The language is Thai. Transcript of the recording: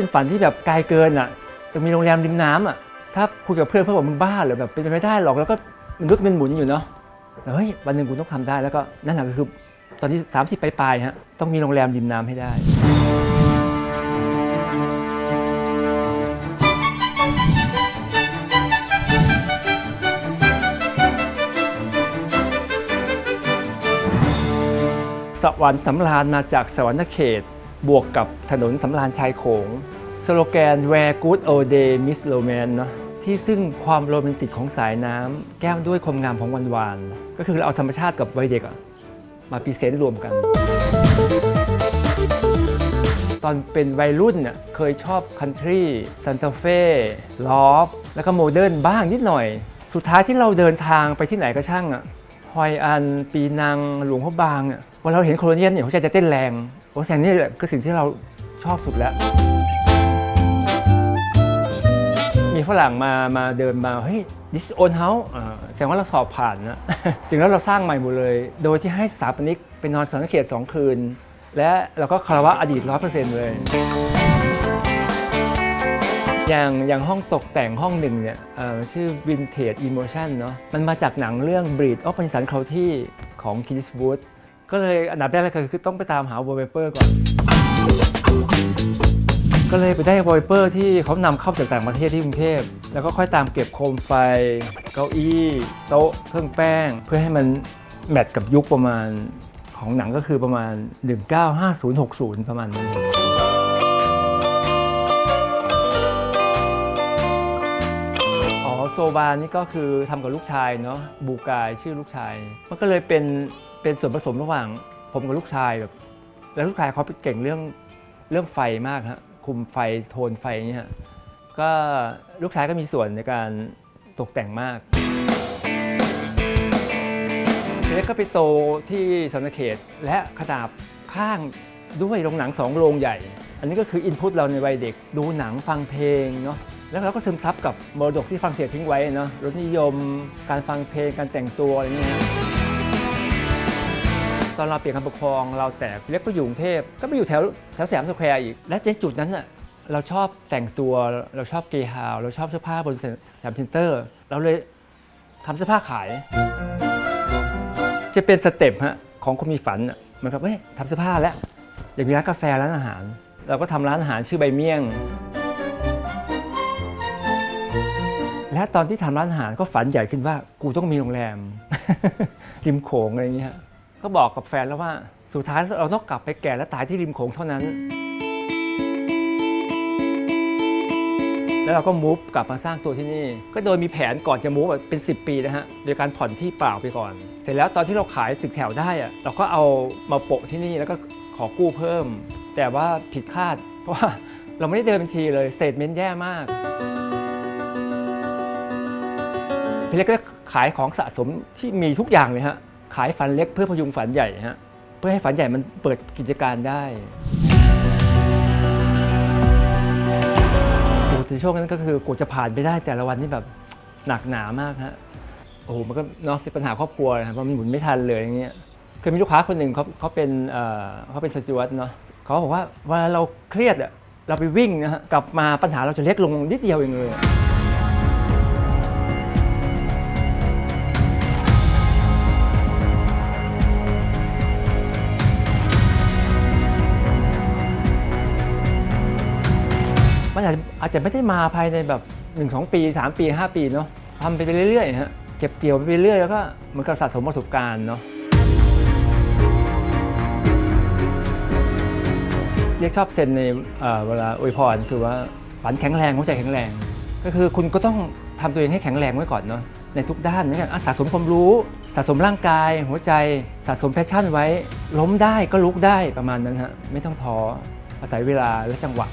เป็นฝันที่แบบไกลเกินอะจะมีโรงแรมริมน้ำอะถ้าคุยกับเพื่อนเพื่อนบอกมึงบ้าเหรอแบบเป็นไปไม่ได้หรอกแล้วก็มนุษย์มันหมุนอยู่เนาะแต่เฮ้ยวันหนึ่งกูต้องทำได้แล้วก็นั่นแหละก็คือตอนที่ 30 ปลายๆฮะต้องมีโรงแรมริมน้ำให้ได้สวรรค์สำราญมาจากสวรรค์เขต บวกกับถนนสำราญชายโขง สโลแกน Where Good Old Day Miss Romance เนอะที่ซึ่งความโรแมนติกของสายน้ำแก้มด้วยความงามของวันวานก็คือเราเอาธรรมชาติกับวัยเด็กมาพรีเซนรวมกัน ตอนเป็นวัยรุ่นน่ะเคยชอบคันทรีซันตาเฟ่ลอฟแล้วก็โมเดิร์นบ้างนิดหน่อย สุดท้ายที่เราเดินทางไปที่ไหนก็ช่างอะฮอยอัน ปีนังหลวงพ่อบางอะวันเราเห็นโคลเนียนเนี่ยหัวใจจะเต้นแรงโอ้แสงนี่แหละคือสิ่งที่เราชอบสุดแล้ว มีฝรั่งมามาเดินมาเฮ้ย this own house แสดงว่าเราสอบผ่านนะจึงแล้วเราสร้างใหม่หมดเลย โดยที่ให้สถาปนิกไปนอนสังเขตสองคืน และเราก็คารวะอดีตร้อยเปอร์เซ็นต์เลย อย่างอย่างห้องตกแต่งห้องหนึ่งเนี่ยชื่อ Vintage Emotion เนาะมันมาจากหนังเรื่อง Breed of p a n s o n c o u t y ของ k i n s w o o d ก็เลยอันดับแรกเลยคือต้องไปตามหา wallpaper ก่อน ก็เลยไปได้ wallpaper ที่เขานำเข้าจากต่างประเทศที่กรุงเทพ แล้วก็ค่อยตามเก็บโคมไฟ เก้าอี้โต๊ะเครื่องแป้ง เพื่อให้มันแมทกับยุคประมาณของหนังก็คือประมาณ 1950-60 ประมาณนั้นเองอ๋อโซบานี่ก็คือทำกับลูกชายเนาะบูกายชื่อลูกชาย มันก็เลยเป็นเป็นส่วนผสมระหว่างผมกับลูกชายแบบแล้วลูกชายเขาเก่งเรื่องเรื่องไฟมากฮะ คุมไฟโทนไฟเนี่ยฮะก็ลูกชายก็มีส่วนในการตกแต่งมากทีนี้ก็ไปโตที่สำนักเขตและขนาบข้างด้วยโรงหนังสองโรงใหญ่ อันนี้ก็คืออินพุตเราในวัยเด็กดูหนังฟังเพลงเนาะแล้วเราก็ซึมซับกับมรดกที่ฝรั่งเศสทิ้งไว้เนาะรสนิยม การฟังเพลงการแต่งตัวอะไรเงี้ย อนเราเปลี่ยนการปกครองเราแตกเล็กก็อยู่กรุงเทพก็ไปอยู่แถวแถวสยามสแควร์อีก และในจุดนั้นน่ะเราชอบแต่งตัวเราชอบเกย์ฮาวเราชอบเสื้อผ้าบนสยามเซ็นเตอร์ เราเลยทำเสื้อผ้าขาย จะเป็นสเต็ปฮะของคนมีฝันเหมือนกับเฮ้ยทำเสื้อผ้าแล้ว อยากมีร้านกาแฟร้านอาหาร เราก็ทำร้านอาหารชื่อใบเมี่ยง และตอนที่ทำร้านอาหารก็ฝันใหญ่ขึ้นว่ากูต้องมีโรงแรมริมโขงอะไรอย่างเงี้ยฮะ ก็บอกกับแฟนแล้วว่าสุดท้ายเราต้องกลับไปแก่และตายที่ริมโขงเท่านั้น แล้วเราก็มูฟกลับมาสร้างตัวที่นี่ ก็โดยมีแผนก่อนจะมูฟเป็น 10 ปีนะฮะโดยการผ่อนที่เปล่าไปก่อน เสร็จแล้วตอนที่เราขายตึกแถวได้อะเราก็เอามาโปะที่นี่แล้วก็ขอกู้เพิ่ม แต่ว่าผิดคาด เพราะว่าเราไม่ได้เดินบัญชีเลยเศษเม้นแย่มากพี่เล็กก็ขายของสะสมที่มีทุกอย่างเลยฮะ ขายฝันเล็กเพื่อพยุงฝันใหญ่ฮะเพื่อให้ฝันใหญ่มันเปิดกิจการได้โอ้แต่ช่วงนั้นก็คือกว่าจะผ่านไปได้แต่ละวันนี่แบบหนักหนามากฮะโอ้โหมันก็เนาะเป็นปัญหาครอบครัวนะครับเพราะมันหมุนไม่ทันเลยอย่างเงี้ยเคยมีลูกค้าคนหนึ่งเขาเขาเป็นเอ่อเขาเป็นสจวตเนาะเขาบอกว่าเวลาเราเครียดอะเราไปวิ่งนะฮะกลับมาปัญหาเราจะเล็กลงนิดเดียวเองเลย มันอาจจะอาจจะไม่ได้มาภายในแบบ1 2ปี 3 ปี 5 ปีเนาะทำไปเรื่อยๆฮะเก็บเกี่ยวไปเรื่อยแล้วก็เหมือนกับสะสมประสบการณ์เนาะเรียกชอบเซ็นในเวลาอวยพรคือว่าฝันแข็งแรงหัวใจแข็งแรง ก็คือคุณก็ต้องทำตัวเองให้แข็งแรงไว้ก่อนเนาะในทุกด้านนะอะสะสมความรู้สะสมร่างกาย หัวใจสะสมแพชชั่นไว้ ล้มได้ก็ลุกได้ประมาณนั้นฮะไม่ต้องท้ออาศัยเวลาและจังหวะ